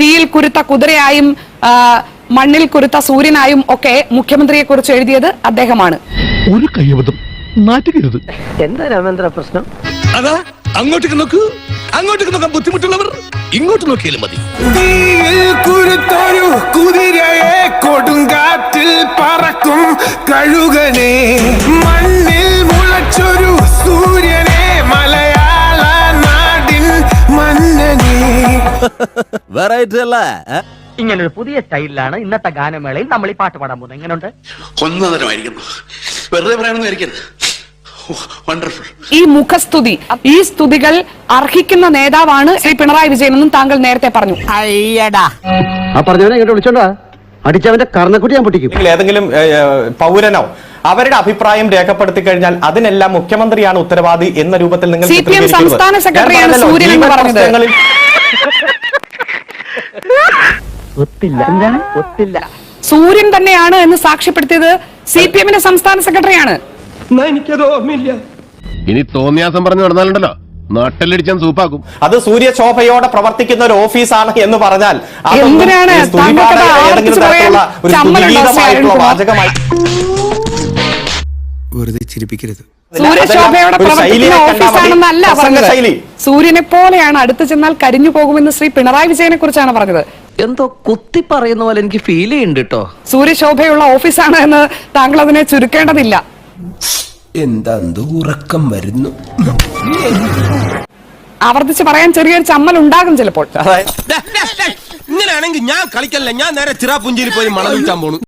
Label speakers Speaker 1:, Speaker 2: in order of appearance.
Speaker 1: തീയിൽ കുരുത്ത കുതിരയായും മണ്ണിൽ കുരുത്ത സൂര്യനായും ഒക്കെ മുഖ്യമന്ത്രിയെ കുറിച്ച് എഴുതിയത് അദ്ദേഹമാണ്.
Speaker 2: ഒരു കൈവതം നാറ്റുകരുത്.
Speaker 3: എന്താ രാമേന്ദ്ര പ്രശ്നം?
Speaker 2: അതാ അങ്ങോട്ടേക്ക് നോക്കൂ അങ്ങോട്ടേക്ക് നോക്കാൻ ബുദ്ധിമുട്ടുള്ളവർ ഇങ്ങോട്ട് നോക്കിയാലും മതി.
Speaker 4: കുതിരയെ കൊടുങ്കാറ്റിൽ പറക്കും കഴുകനെ. മണ്ണിൽ മുളച്ചൊരു സൂര്യനെ മലയാള നാടിൻ മന്നനെ.
Speaker 5: വെറൈറ്റി അല്ലേ
Speaker 3: ഇങ്ങനൊരു പുതിയ സ്റ്റൈലിലാണ് ഇന്നത്തെ ഗാനമേളയിൽ നമ്മൾ ഈ പാട്ട് പാടാൻ പോകുന്നത്. എങ്ങനെയുണ്ട്
Speaker 6: ഒന്നതരമായിരിക്കുന്നു വെറുതെ പറയണമെന്നായിരിക്കരുത് വണ്ടർഫുൾ
Speaker 1: ഈ മുഖസ്തുതി ഈ സ്തുതികൾ അർഹിക്കുന്ന നേതാവാണ് ശ്രീ പിണറായി വിജയൻ എന്നും താങ്കൾ നേരത്തെ പറഞ്ഞു.
Speaker 3: ആ പറഞ്ഞവനെ ഇങ്ങോട്ട് വിളിച്ചോണ്ടാ? അടിച്ചവന്റെ കർണക്കുട്ടി ഞാൻ പൊട്ടിക്കും.
Speaker 7: അല്ലെങ്കിൽ ഏതെങ്കിലും ഏ, ഏ, പൗരനോ അവരുടെ അഭിപ്രായം രേഖപ്പെടുത്തി കഴിഞ്ഞാൽ അതിനെല്ലാം മുഖ്യമന്ത്രിയാണ് ഉത്തരവാദി എന്ന രൂപത്തിൽ നിങ്ങൾ ചിത്രീകരിക്കരുത്.
Speaker 1: സംസ്ഥാന
Speaker 7: ഞാൻ
Speaker 1: സെക്രട്ടറിയാണ്
Speaker 7: പറഞ്ഞല്ലോ,
Speaker 1: സൂര്യൻ എന്ന്
Speaker 7: ജീവൻ
Speaker 1: പറഞ്ഞത്.
Speaker 7: പ്രശ്നങ്ങളിൽ
Speaker 3: ഒത്തില്ല. എന്താണ്? ഒത്തില്ല.
Speaker 1: സൂര്യൻ തന്നെയാണ് എന്ന് സാക്ഷ്യപ്പെടുത്തിയത് സി പി എമ്മിന്റെ സംസ്ഥാന സെക്രട്ടറിയാണ്.
Speaker 4: എനിക്കത് ഓർമ്മയില്ല.
Speaker 2: ഇനി തോന്നിയാസം പറഞ്ഞു നടന്നാലുണ്ടല്ലോ. നാട്ടിലടിച്ചാൻ സൂപ്പാക്കും.
Speaker 7: അത് സൂര്യശോഭയോടെ പ്രവർത്തിക്കുന്ന ഒരു ഓഫീസാണ് എന്ന് പറഞ്ഞാൽ
Speaker 1: എന്തിനാണ്
Speaker 7: ഈ
Speaker 4: ചിരിപ്പിക്കരുത്
Speaker 1: സൂര്യശോഭയോടെ പ്രവർത്തിക്കുന്ന. ഓഫീസാണെന്നല്ല പറഞ്ഞത്. സൂര്യനെ പോലെയാണ് അടുത്ത് ചെന്നാൽ കരിഞ്ഞു പോകുമെന്ന് ശ്രീ പിണറായി വിജയനെ കുറിച്ചാണ് പറഞ്ഞത്.
Speaker 5: എന്തോ കുത്തി പറയുന്ന പോലെ എനിക്ക് ഫീൽ ചെയ്യുന്നുണ്ട് കേട്ടോ
Speaker 1: സൂര്യശോഭയുള്ള ഓഫീസാണ് എന്ന് താങ്കൾ അതിനെ ചുരുക്കേണ്ടതില്ല.
Speaker 4: എന്താ ഉറക്കം വരുന്നു?
Speaker 1: ആവർത്തിച്ച് പറയാൻ ചെറിയൊരു ചമ്മൽ ഉണ്ടാകും ചിലപ്പോൾ.
Speaker 2: ഇങ്ങനെയാണെങ്കിൽ ഞാൻ കളിക്കല്ല ഞാൻ നേരെ ചിറാപുഞ്ചിയിൽ പോയി മണം വിൽക്കാൻ പോണു.